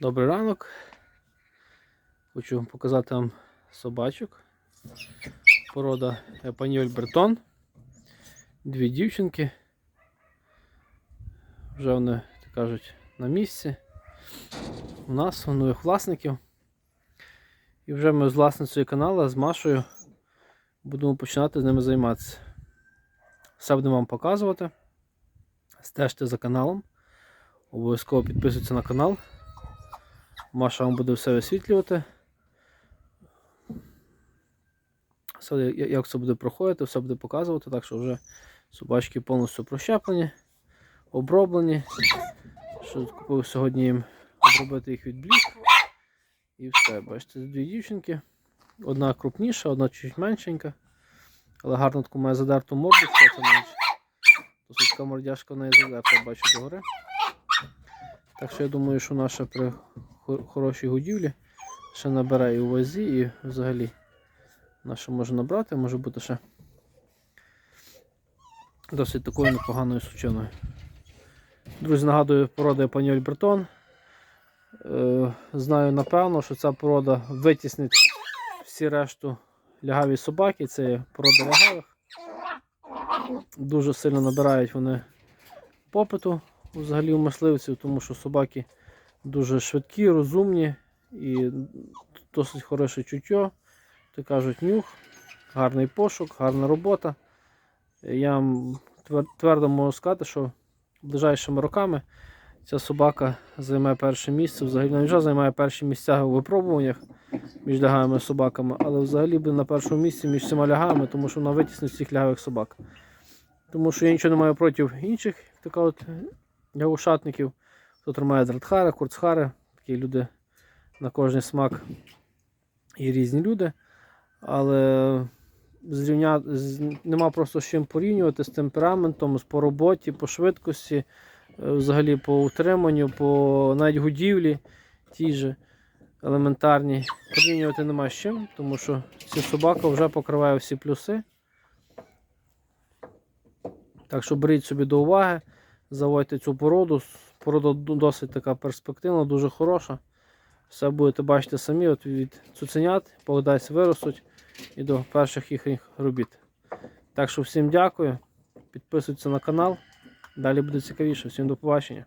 Добрий ранок. Хочу показати вам собачок. Порода Епаньоль Бретон. Дві дівчинки. Вже вони, так кажуть, на місці. У нас у нових власників. І вже ми з власницею каналу, з Машою, будемо починати з ними займатися. Все будемо вам показувати. Стежте за каналом. Обов'язково підписуйтесь на канал. Маша вам буде все висвітлювати. Все, як це буде проходити, все буде показувати, так що вже собачки повністю прощеплені, оброблені. Що купив сьогодні їм обробити їх від блік. І все. Бачите, дві дівчинки. Одна крупніша, одна чуть меншенька. Але гарно таку має задерту морду, це менше. Досить така мордяшка в неї задерта, бачу догори. Так що я думаю, що наша при хорошій годівлі ще набере і у вазі, і взагалі наша може набрати, може бути ще досить такою непоганою сучиною. Друзі, нагадую, порода Епаньоль Бретон. Е, знаю напевно, що ця порода витіснить всі решту лягаві собаки. Це порода лягавих. Дуже сильно набирають вони попиту взагалі у мисливців, тому що собаки дуже швидкі, розумні і досить хороше чуття, то кажуть, нюх, гарний пошук, гарна робота. Я твердо можу сказати, що ближайшими роками ця собака займе перше місце. Взагалі вона вже займає перші місця у випробуваннях між лягами і собаками, але взагалі буде на першому місці між всіма лягами, тому що вона витіснить всіх лягавих собак. Тому що я нічого не маю проти інших така от лягушатників. Хто тримає дратхара, курцхара, такі люди на кожний смак і різні люди. Але зрівня... нема просто з чим порівнювати з темпераментом, з по роботі, по швидкості, е, взагалі по утриманню, по навіть годівлі тій же елементарні. Порівнювати нема з чим, тому що ця собака вже покриває всі плюси. Так що беріть собі до уваги, заводьте цю породу. Порода досить така перспективна, дуже хороша. Все будете бачити самі, от від цуценят, погодайся виростуть і до перших їхніх робіт. Так що всім дякую. Підписуйтесь на канал. Далі буде цікавіше. Всім до побачення.